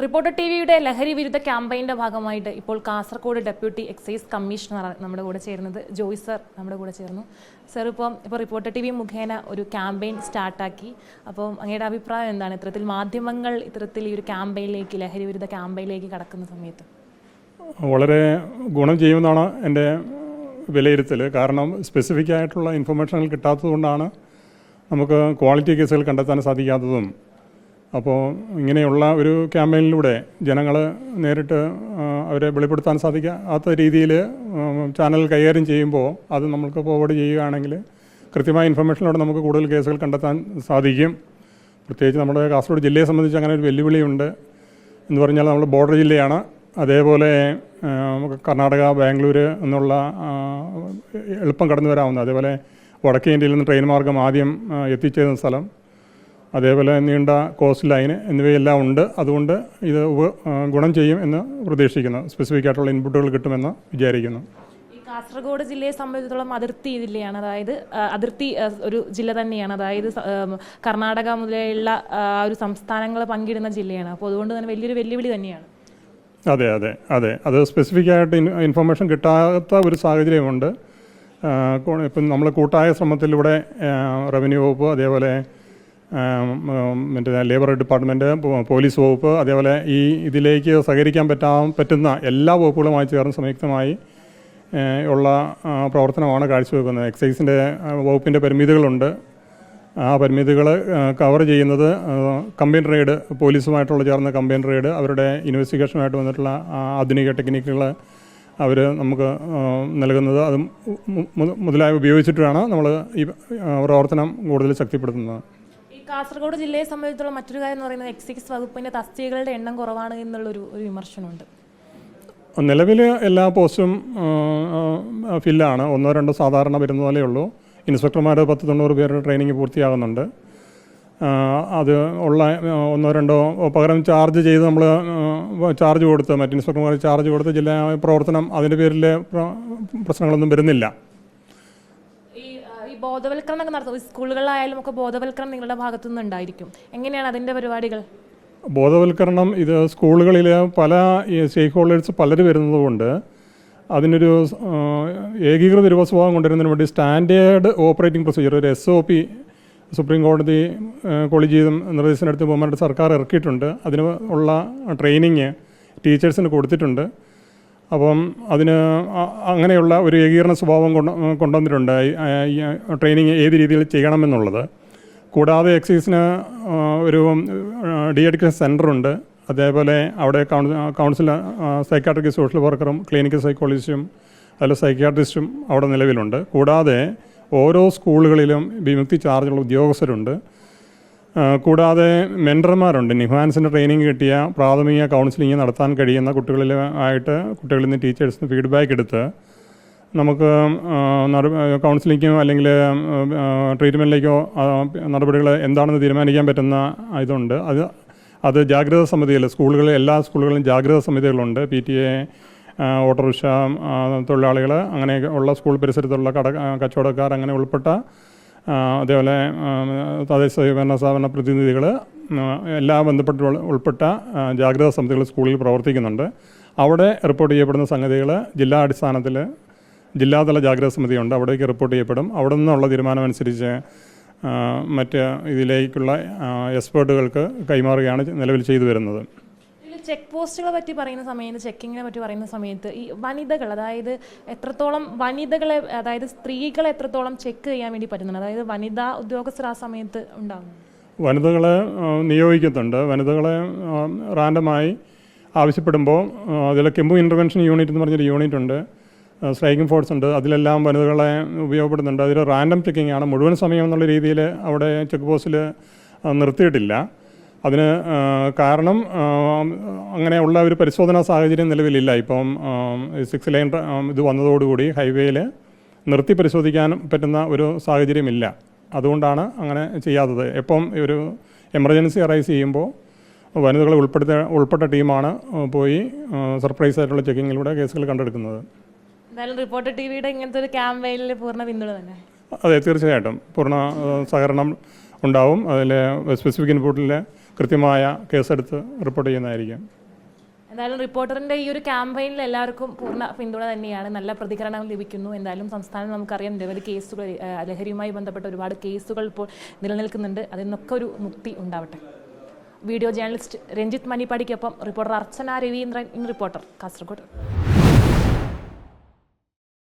Reporter T വിയുടെ ലഹരി വിരുദ്ധ ക്യാമ്പയിന്റെ ഭാഗമായിട്ട് ഇപ്പോൾ കാസർഗോഡ് ഡെപ്യൂട്ടി എക്സൈസ് കമ്മീഷണർ നമ്മുടെ കൂടെ ചേരുന്നത്. ജോയ് സർ നമ്മുടെ കൂടെ ചേർന്നു. സർ ഇപ്പം ഇപ്പോൾ റിപ്പോർട്ടർ ടി വി മുഖേന ഒരു ക്യാമ്പയിൻ സ്റ്റാർട്ടാക്കി. അപ്പോൾ അങ്ങയുടെ അഭിപ്രായം എന്താണ്? ഇത്തരത്തിൽ മാധ്യമങ്ങൾ ഇത്തരത്തിൽ ഈ ഒരു ക്യാമ്പയിനിലേക്ക് ലഹരി വിരുദ്ധ ക്യാമ്പയിനിലേക്ക് കടക്കുന്ന സമയത്ത്? വളരെ ഗുണം ചെയ്യുമെന്നാണ് എന്റെ വിലയിരുത്തൽ കാരണം സ്പെസിഫിക് ആയിട്ടുള്ള ഇൻഫർമേഷനുകൾ കിട്ടാത്തതുകൊണ്ടാണ് നമുക്ക് ക്വാളിറ്റി കേസുകൾ കണ്ടെത്താൻ സാധിക്കാത്തതും അപ്പോൾ ഇങ്ങനെയുള്ള ഒരു ക്യാമ്പയിനിലൂടെ ജനങ്ങൾ നേരിട്ട് അവരെ വെളിപ്പെടുത്താൻ സാധിക്കാത്ത രീതിയിൽ ചാനൽ കൈകാര്യം ചെയ്യുമ്പോൾ അത് നമ്മൾക്ക് ഫോർവേഡ് ചെയ്യുകയാണെങ്കിൽ കൃത്യമായ ഇൻഫർമേഷനിലൂടെ നമുക്ക് കൂടുതൽ കേസുകൾ കണ്ടെത്താൻ സാധിക്കും. പ്രത്യേകിച്ച് നമ്മുടെ കാസർഗോഡ് ജില്ലയെ സംബന്ധിച്ച് അങ്ങനെ ഒരു വെല്ലുവിളിയുണ്ട്. എന്ന് പറഞ്ഞാൽ നമ്മൾ ബോർഡർ ജില്ലയാണ്. അതേപോലെ കർണാടക ബാംഗ്ലൂർ എന്നുള്ള എളുപ്പം കടന്നു വരാവുന്ന അതേപോലെ വടക്കേ ഇന്ത്യയിൽ നിന്ന് ട്രെയിൻ മാർഗം ആദ്യം എത്തിച്ചേരുന്ന സ്ഥലം. അതേപോലെ നീണ്ട കോസ്റ്റ് ലൈൻ എന്നിവയെല്ലാം ഉണ്ട്. അതുകൊണ്ട് ഇത് ഗുണം ചെയ്യും എന്ന് പ്രതീക്ഷിക്കുന്നു. സ്പെസിഫിക് ആയിട്ടുള്ള ഇൻപുട്ടുകൾ കിട്ടുമെന്ന് വിചാരിക്കുന്നു. ഈ കാസർഗോഡ് ജില്ലയെ സംബന്ധിച്ചിടത്തോളം അതിർത്തി ജില്ലയാണ്. അതായത് അതിർത്തി ഒരു ജില്ല തന്നെയാണ്. അതായത് കർണാടക മുതലുള്ള ആ ഒരു സംസ്ഥാനങ്ങൾ പങ്കിടുന്ന ജില്ലയാണ്. അപ്പോൾ അതുകൊണ്ട് തന്നെ വലിയൊരു വെല്ലുവിളി തന്നെയാണ്. അതെ അതെ അതെ. അത് സ്പെസിഫിക് ആയിട്ട് ഇൻഫർമേഷൻ കിട്ടാത്ത ഒരു സാഹചര്യമുണ്ട്. ഇപ്പം നമ്മൾ കൂട്ടായ ശ്രമത്തിലൂടെ റവന്യൂ വകുപ്പ് അതേപോലെ മറ്റേ ലേബർ ഡിപ്പാർട്ട്മെന്റ് പോലീസ് വകുപ്പ് അതേപോലെ ഈ ഇതിലേക്ക് സഹകരിക്കാൻ പറ്റാൻ പറ്റുന്ന എല്ലാ വകുപ്പുകളുമായി ചേർന്ന് സംയുക്തമായി ഉള്ള പ്രവർത്തനമാണ് കാഴ്ചവെക്കുന്നത്. എക്സൈസിന്റെ വകുപ്പിന്റെ പരിമിതികളുണ്ട്. ആ പരിമിതികൾ കവർ ചെയ്യുന്നത് കമ്പൈൻ റെയ്ഡ് പോലീസുമായിട്ടുള്ള ചേർന്ന കമ്പൈൻ റെയ്ഡ് അവരുടെ ഇൻവെസ്റ്റിഗേഷനുമായിട്ട് വന്നിട്ടുള്ള ആധുനിക ടെക്നിക്കുകൾ അവർ നമുക്ക് നൽകുന്നത്. അത് മുതലായി ഉപയോഗിച്ചിട്ടാണ് നമ്മൾ ഈ പ്രവർത്തനം കൂടുതൽ ശക്തിപ്പെടുത്തുന്നത്. കാസർഗോഡ് ജില്ലയെ സംബന്ധിച്ചുള്ള മറ്റൊരു കാര്യം എന്ന് പറയുന്നത് എക്സൈസ് വകുപ്പിന്റെ തസ്തികകളുടെ എണ്ണം കുറവാണ് എന്നുള്ളൊരു ഒരു വിമർശനമുണ്ട്. നിലവിൽ എല്ലാ പോസ്റ്റും ഫില്ലാണ്. ഒന്നോ രണ്ടോ സാധാരണ വരുന്ന പോലെയുള്ളൂ ഇൻസ്പെക്ടർമാർ പത്ത് തൊണ്ണൂറ് പേരുടെ ട്രെയിനിങ് പൂർത്തിയാകുന്നുണ്ട്. അത് ഉള്ള ഒന്നോ രണ്ടോ പകരം ചാർജ് ചെയ്ത് നമ്മൾ ചാർജ് കൊടുത്ത് മറ്റ് ഇൻസ്പെക്ടർമാർ ചാർജ് കൊടുത്ത് ജില്ലാ പ്രവർത്തനം അതിന്റെ പേരിൽ പ്രശ്നങ്ങളൊന്നും വരുന്നില്ല. ബോധവൽക്കരണം നടത്തും. സ്കൂളുകളിലായാലും ഒക്കെ ബോധവൽക്കരണം നിങ്ങളുടെ ഭാഗത്തു നിന്ന് ഉണ്ടായിരിക്കും എങ്ങനെയാണ് അതിന്റെ പരിപാടികൾ? ബോധവൽക്കരണം ഇത് സ്കൂളുകളിൽ പല സ്റ്റേക്ക് ഹോൾഡേഴ്സ് പലരും വരുന്നതുകൊണ്ട് അതിനൊരു ഏകീകൃത ഏകീകൃത രൂപസ്വഭാവം കൊണ്ടുവരുന്നതിന് വേണ്ടി സ്റ്റാൻഡേർഡ് ഓപ്പറേറ്റിംഗ് പ്രൊസീജിയർ ഒരു എസ് ഒ പി സുപ്രീം കോടതി കൊളീജിയം നിർദ്ദേശത്തിനടുത്ത് പോകുമ്പോൾ സർക്കാർ ഇറക്കിയിട്ടുണ്ട്. അതിന് ഉള്ള ട്രെയിനിങ് ടീച്ചേഴ്സിന് കൊടുത്തിട്ടുണ്ട്. അപ്പം അതിന് അങ്ങനെയുള്ള ഒരു ഏകീകരണ സ്വഭാവം കൊണ്ട് കൊണ്ടുവന്നിട്ടുണ്ട്. ട്രെയിനിങ് ഏത് രീതിയിൽ ചെയ്യണമെന്നുള്ളത്. കൂടാതെ എക്സൈസിന് ഒരു ഡി എഡ്യൂക്കേഷൻ സെന്ററുണ്ട് അതേപോലെ അവിടെ കൗൺസിൽ സൈക്കാട്രിക് സോഷ്യൽ വർക്കറും ക്ലിനിക്കൽ സൈക്കോളജിസ്റ്റും അതിൽ സൈക്യാട്രിസ്റ്റും അവിടെ നിലവിലുണ്ട്. കൂടാതെ ഓരോ സ്കൂളുകളിലും വിമുക്തി ചാർജുള്ള ഉദ്യോഗസ്ഥരുണ്ട്. കൂടാതെ മെന്റർമാരുണ്ട്. നിഹാൻസിന്റെ ട്രെയിനിങ് കിട്ടിയ പ്രാഥമിക കൗൺസിലിംഗ് നടത്താൻ കഴിയുന്ന കുട്ടികളിൽ ആയിട്ട് കുട്ടികളിൽ നിന്ന് ടീച്ചേഴ്സിന് ഫീഡ്ബാക്ക് എടുത്ത് നമുക്ക് കൗൺസിലിങ്ങോ അല്ലെങ്കിൽ ട്രീറ്റ്മെന്റിലേക്കോ നടപടികൾ എന്താണെന്ന് തീരുമാനിക്കാൻ പറ്റുന്ന ഇതുണ്ട്. അത് അത് ജാഗ്രത സമിതിയിൽ സ്കൂളുകളിൽ എല്ലാ സ്കൂളുകളിലും ജാഗ്രതാ സമിതികളുണ്ട്. P T A auto rickshaw തൊഴിലാളികൾ അങ്ങനെയൊക്കെ ഉള്ള സ്കൂൾ പരിസരത്തുള്ള കട കച്ചവടക്കാർ അങ്ങനെ ഉൾപ്പെട്ട അതേപോലെ തദ്ദേശ സ്വയംഭരണ സ്ഥാപന പ്രതിനിധികൾ എല്ലാ ബന്ധപ്പെട്ട ഉൾപ്പെട്ട ജാഗ്രതാ സമിതികൾ സ്കൂളിൽ പ്രവർത്തിക്കുന്നുണ്ട്. അവിടെ റിപ്പോർട്ട് ചെയ്യപ്പെടുന്ന സംഗതികൾ ജില്ലാ അടിസ്ഥാനത്തിൽ ജില്ലാതല ജാഗ്രതാ സമിതിയുണ്ട്. അവിടേക്ക് റിപ്പോർട്ട് ചെയ്യപ്പെടും. അവിടെ നിന്നുള്ള തീരുമാനമനുസരിച്ച് മറ്റ് ഇതിലേക്കുള്ള എക്സ്പേർട്ടുകൾക്ക് കൈമാറുകയാണ് നിലവിൽ ചെയ്തു വരുന്നത്. ചെക്ക് പോസ്റ്റുകളെ പറ്റി പറയുന്ന സമയത്ത് ചെക്കിങ്ങിനെ പറ്റി പറയുന്ന സമയത്ത് ഈ വനിതകൾ അതായത് എത്രത്തോളം വനിതകളെ അതായത് സ്ത്രീകളെ എത്രത്തോളം ചെക്ക് ചെയ്യാൻ വേണ്ടി പറ്റുന്നുണ്ട്? അതായത് വനിതാ ഉദ്യോഗസ്ഥർ ആ സമയത്ത് ഉണ്ടാകും വനിതകളെ നിയോഗിക്കുന്നുണ്ട്. വനിതകളെ റാൻഡമായി ആവശ്യപ്പെടുമ്പോൾ അതിൽ കെമ്പു ഇന്റർവെൻഷൻ യൂണിറ്റ് എന്ന് പറഞ്ഞൊരു യൂണിറ്റ് ഉണ്ട്. സ്ട്രൈക്കിംഗ് ഫോഴ്സ് ഉണ്ട്. അതിലെല്ലാം വനിതകളെ ഉപയോഗപ്പെടുന്നുണ്ട്. അതിൽ റാൻഡം ചെക്കിംഗ് ആണ്. മുഴുവൻ സമയം എന്നുള്ള രീതിയിൽ അവിടെ ചെക്ക് പോസ്റ്റിൽ നിർത്തിയിട്ടില്ല. അതിന് കാരണം അങ്ങനെയുള്ള ഒരു പരിശോധനാ സാഹചര്യം നിലവിലില്ല. ഇപ്പം സിക്സ് ലൈൻ ഇത് വന്നതോടുകൂടി ഹൈവേയിൽ നിർത്തി പരിശോധിക്കാൻ പറ്റുന്ന ഒരു സാഹചര്യമില്ല. അതുകൊണ്ടാണ് അങ്ങനെ ചെയ്യാത്തത്. എപ്പം ഒരു എമർജൻസി അറൈസ് ചെയ്യുമ്പോൾ വനിതകളെ ഉൾപ്പെടുത്ത ഉൾപ്പെട്ട ടീമാണ് പോയി സർപ്രൈസ് ആയിട്ടുള്ള ചെക്കിങ്ങിലൂടെ കേസുകൾ കണ്ടെടുക്കുന്നത്. എന്തായാലും റിപ്പോർട്ടർ ടി വിയുടെ ഇങ്ങനത്തെ ഒരു ക്യാമ്പയിനിൽ പൂർണ പിന്തുണ തന്നെ. അതെ തീർച്ചയായിട്ടും. പൂർണ സഹകരണം ഉണ്ടാവും. അതിൽ സ്പെസിഫിക് ഇൻപുട്ടിൽ കൃത്യമായ കേസെടുത്ത് റിപ്പോർട്ട് ചെയ്യുന്നതായിരിക്കും. എന്തായാലും റിപ്പോർട്ടറിന്റെ ഈ ഒരു ക്യാമ്പയിനിൽ എല്ലാവർക്കും പൂർണ പിന്തുണ തന്നെയാണ്. നല്ല പ്രതികരണം ലഭിക്കുന്നു. എന്തായാലും സംസ്ഥാനം നമുക്കറിയാം നിരവധി കേസുകൾ ലഹരിയുമായി ബന്ധപ്പെട്ട ഒരുപാട് കേസുകൾ ഇപ്പോൾ നിലനിൽക്കുന്നുണ്ട്. അതിൽ നിന്നൊക്കെ ഒരു മുക്തി ഉണ്ടാവട്ടെ. Video journalist Ranjith മണിപ്പാടിക്കൊപ്പം reporter Archana Raveendran in reporter Kasaragod.